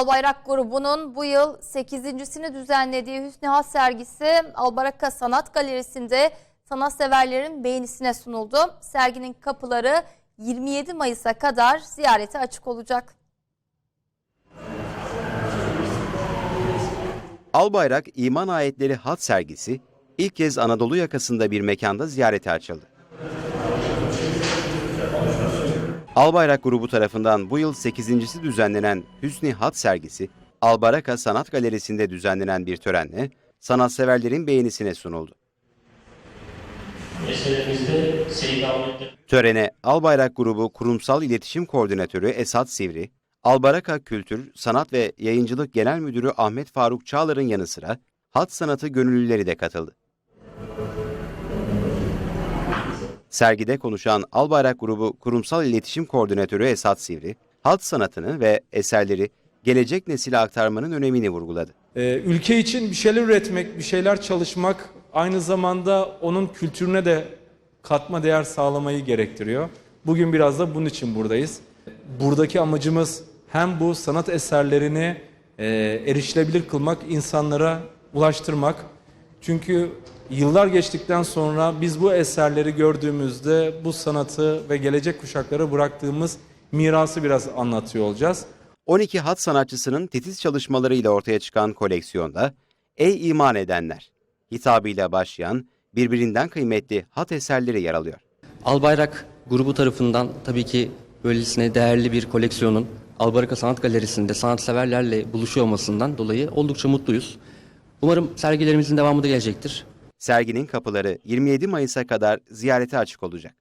Albayrak grubunun bu yıl 8.sini düzenlediği Hüsnü Has sergisi Albaraka Sanat Galerisi'nde sanatseverlerin beğenisine sunuldu. Serginin kapıları 27 Mayıs'a kadar ziyarete açık olacak. Albayrak İman Ayetleri Hat sergisi ilk kez Anadolu yakasında bir mekanda ziyarete açıldı. Albayrak grubu tarafından bu yıl 8.si düzenlenen Hüsni Hat sergisi, Albaraka Sanat Galerisi'nde düzenlenen bir törenle sanatseverlerin beğenisine sunuldu. Törene Albayrak Grubu Kurumsal İletişim Koordinatörü Esat Sivri, Albaraka Kültür, Sanat ve Yayıncılık Genel Müdürü Ahmet Faruk Çağlar'ın yanı sıra hat sanatı gönüllüleri de katıldı. Sergide konuşan Albayrak Grubu Kurumsal İletişim Koordinatörü Esat Sivri, hat sanatını ve eserleri gelecek nesile aktarmanın önemini vurguladı. Ee, ülke için bir şeyler üretmek, bir şeyler çalışmak aynı zamanda onun kültürüne de katma değer sağlamayı gerektiriyor. Bugün biraz da bunun için buradayız. Buradaki amacımız hem bu sanat eserlerini e, erişilebilir kılmak, insanlara ulaştırmak. Çünkü yıllar geçtikten sonra biz bu eserleri gördüğümüzde bu sanatı ve gelecek kuşaklara bıraktığımız mirası biraz anlatıyor olacağız. 12 hat sanatçısının titiz çalışmalarıyla ortaya çıkan koleksiyonda Ey iman edenler hitabıyla başlayan birbirinden kıymetli hat eserleri yer alıyor. Albayrak grubu tarafından tabii ki böylesine değerli bir koleksiyonun Albaraka Sanat Galerisi'nde sanatseverlerle buluşuyor olmasından dolayı oldukça mutluyuz. Umarım sergilerimizin devamı da gelecektir. Serginin kapıları 27 Mayıs'a kadar ziyarete açık olacak.